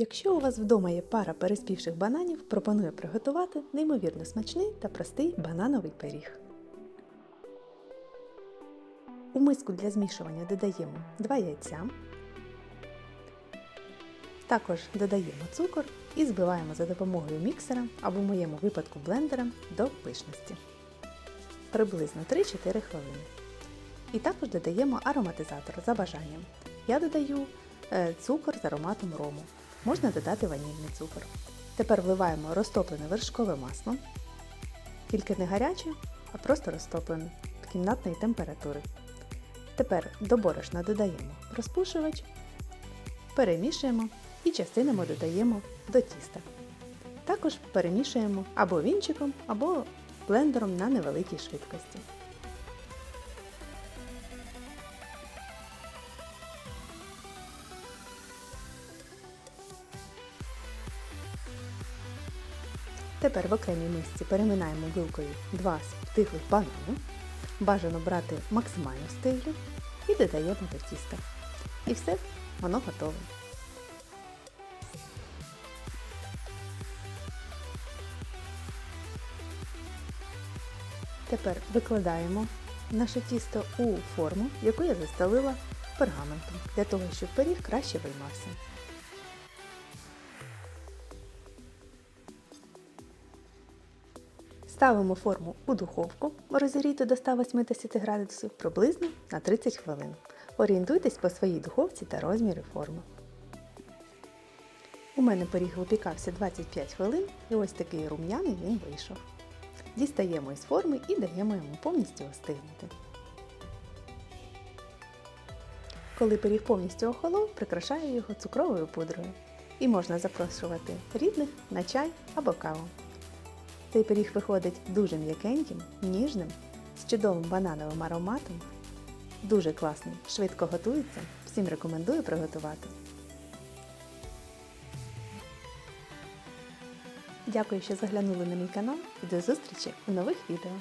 Якщо у вас вдома є пара переспівших бананів, пропоную приготувати неймовірно смачний та простий банановий пиріг. У миску для змішування додаємо 2 яйця. Також додаємо цукор і збиваємо за допомогою міксера або в моєму випадку блендера до пишності. Приблизно 3-4 хвилини. І також додаємо ароматизатор за бажанням. Я додаю е, цукор з ароматом рому. Можна додати ванільний цукор. Тепер вливаємо розтоплене вершкове масло, тільки не гаряче, а просто розтоплене кімнатної температури. Тепер до борошна додаємо розпушувач, перемішуємо і частинами додаємо до тіста. Також перемішуємо або вінчиком, або блендером на невеликій швидкості. Тепер в окремій мисці переминаємо вилкою два стиглих банани. Бажано брати максимально стиглі і додаємо до тіста. І все, воно готове. Тепер викладаємо наше тісто у форму, яку я застелила пергаментом, для того, щоб пиріг краще виймався. Ставимо форму у духовку, розігріту до 180 градусів приблизно на 30 хвилин. Орієнтуйтесь по своїй духовці та розмірі форми. У мене пиріг випікався 25 хвилин і ось такий рум'яний він вийшов. Дістаємо із форми і даємо йому повністю остигнути. Коли пиріг повністю охолов, прикрашаю його цукровою пудрою. І можна запрошувати рідних на чай або каву. Цей пиріг виходить дуже м'якеньким, ніжним, з чудовим банановим ароматом. Дуже класний, швидко готується. Всім рекомендую приготувати. Дякую, що заглянули на мій канал і до зустрічі у нових відео.